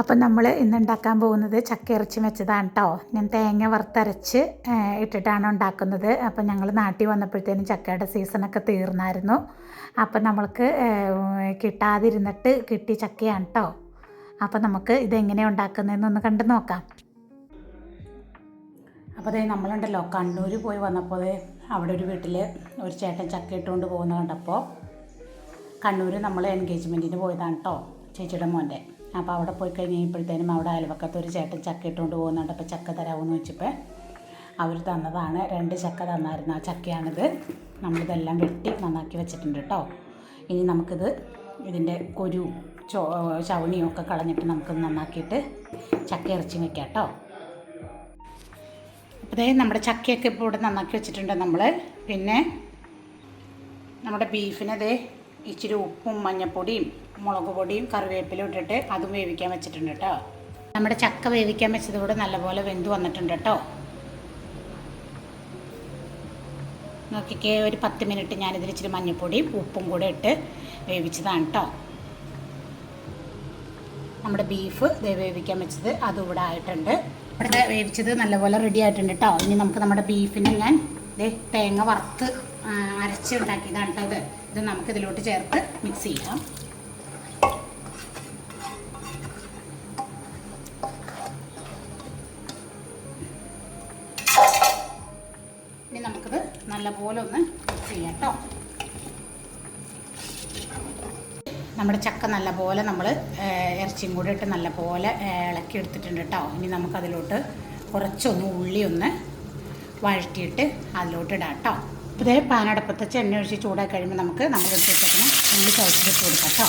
അപ്പം നമ്മൾ ഇന്ന് ഉണ്ടാക്കാൻ പോകുന്നത് ചക്ക ഇറച്ചി വെച്ചതാണ് കേട്ടോ ഞാൻ തേങ്ങ വറുത്തരച്ച് ഇട്ടിട്ടാണ് ഉണ്ടാക്കുന്നത്. അപ്പം ഞങ്ങൾ നാട്ടിൽ വന്നപ്പോഴത്തേനും ചക്കയുടെ സീസണൊക്കെ തീർന്നായിരുന്നു. അപ്പം നമ്മൾക്ക് കിട്ടാതിരുന്നിട്ട് കിട്ടിയ ചക്കയാണ് കേട്ടോ അപ്പം നമുക്ക് ഇതെങ്ങനെയാണ് ഉണ്ടാക്കുന്നതെന്നൊന്ന് കണ്ടു നോക്കാം. അപ്പോൾ അതേ നമ്മളുണ്ടല്ലോ കണ്ണൂർ പോയി വന്നപ്പോൾ അവിടെ ഒരു വീട്ടിൽ ഒരു ചേട്ടൻ ചക്ക ഇട്ടുകൊണ്ട് പോകുന്ന കണ്ടപ്പോൾ കണ്ണൂർ നമ്മൾ എൻഗേജ്മെന്റിന് പോയതാണ് കേട്ടോ ചേച്ചിയുടെ മോന്റെ. അപ്പോൾ അവിടെ പോയി കഴിഞ്ഞപ്പോഴത്തേനും അവിടെ അയൽവക്കത്ത് ഒരു ചേട്ടൻ ചക്ക ഇട്ടുകൊണ്ട് പോകുന്നുണ്ട്. അപ്പോൾ ചക്ക തരാമെന്ന് വെച്ചപ്പോൾ അവർ തന്നതാണ്. രണ്ട് ചക്ക തന്നായിരുന്നു. ആ ചക്കയാണിത്. നമ്മളിതെല്ലാം വെട്ടി നന്നാക്കി വെച്ചിട്ടുണ്ട് കേട്ടോ. ഇനി നമുക്കിത് ഇതിന്റെ കൊരു ചോ ചവണിയും ഒക്കെ കളഞ്ഞിട്ട് നമുക്ക് നന്നാക്കിയിട്ട് ചക്ക ഇറച്ചി വെക്കാം കേട്ടോ. അപ്പോൾ ഇതേ നമ്മുടെ ചക്കയൊക്കെ ഇപ്പോൾ ഇവിടെ നന്നാക്കി വെച്ചിട്ടുണ്ട് നമ്മൾ. പിന്നെ നമ്മുടെ ബീഫിനത് ഇച്ചിരി ഉപ്പും മഞ്ഞപ്പൊടിയും മുളക് പൊടിയും കറിവേപ്പിലും ഇട്ടിട്ട് അതും വേവിക്കാൻ വെച്ചിട്ടുണ്ട് കേട്ടോ. നമ്മുടെ ചക്ക വേവിക്കാൻ വെച്ചത് നല്ലപോലെ വെന്ത് വന്നിട്ടുണ്ട് കേട്ടോ. നോക്കിക്കേ ഒരു പത്ത് മിനിറ്റ് ഞാനിതിൽ ഇച്ചിരി മഞ്ഞപ്പൊടിയും ഉപ്പും കൂടെ ഇട്ട് വേവിച്ചതാണ് കേട്ടോ. നമ്മുടെ ബീഫ് വേവിക്കാൻ വെച്ചത് അതും ഇവിടെ ആയിട്ടുണ്ട്. ഇവിടെ വേവിച്ചത് നല്ലപോലെ റെഡി ആയിട്ടുണ്ട് കേട്ടോ. ഇനി നമുക്ക് നമ്മുടെ ബീഫിനെ ഞാൻ ദേ തേങ്ങ വറുത്ത് അരച്ചുണ്ടാക്കിയതാണ് കേട്ടോ ഇത്. ഇത് നമുക്ക് ഇതിലോട്ട് ചേർത്ത് മിക്സ് ചെയ്യാം. ഇനി നമുക്കിത് നല്ലപോലെ ഒന്ന് മിക്സ് ചെയ്യാം കേട്ടോ. നമ്മുടെ ചക്ക നല്ലപോലെ നമ്മൾ ഇറച്ചിയും കൂടെ ഇട്ട് നല്ലപോലെ ഇളക്കി എടുത്തിട്ടുണ്ട് കേട്ടോ. ഇനി നമുക്കതിലോട്ട് കുറച്ചൊന്ന് ഉള്ളി ഒന്ന് വഴറ്റിയിട്ട് അതിലോട്ട് ഇടാം കേട്ടോ. ഇതേ പാനടപ്പത്ത് ചെന്ന ഒഴിച്ച് ചൂടാക്കി കഴിയുമ്പോൾ നമുക്ക് നമ്മൾ ഇട്ടിട്ട് ഉള്ളി ചതച്ചിട്ട് കൊടുക്കാം കേട്ടോ.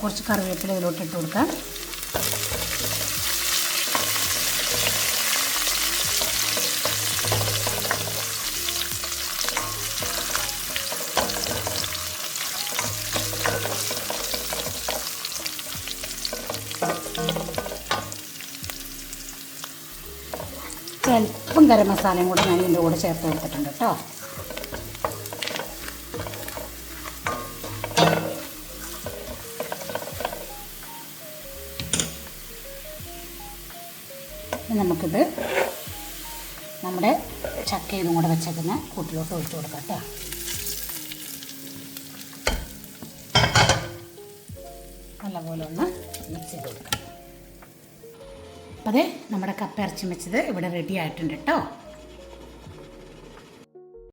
കുറച്ച് കറിവേപ്പില ഇതിലോട്ട് ഇട്ട് കൊടുക്കാം. അല്പം ഗരം മസാലയും കൂടെ ഞാൻ ഇതിന്റെ കൂടെ ചേർത്ത് കൊടുത്തിട്ടുണ്ട് കേട്ടോ. നമുക്കിത് നമ്മുടെ ചക്ക ഇതും കൂടെ വെച്ചേക്കുന്ന കൂട്ടിലോട്ട് ഒഴിച്ചു കൊടുക്കാം കേട്ടോ. നല്ലപോലെ ഒന്ന് മിക്സ് ചെയ്ത് കൊടുക്കാം. അപ്പോൾ നമ്മുടെ കപ്പ ഇറച്ചി വെച്ചത് ഇവിടെ റെഡി ആയിട്ടുണ്ട് കേട്ടോ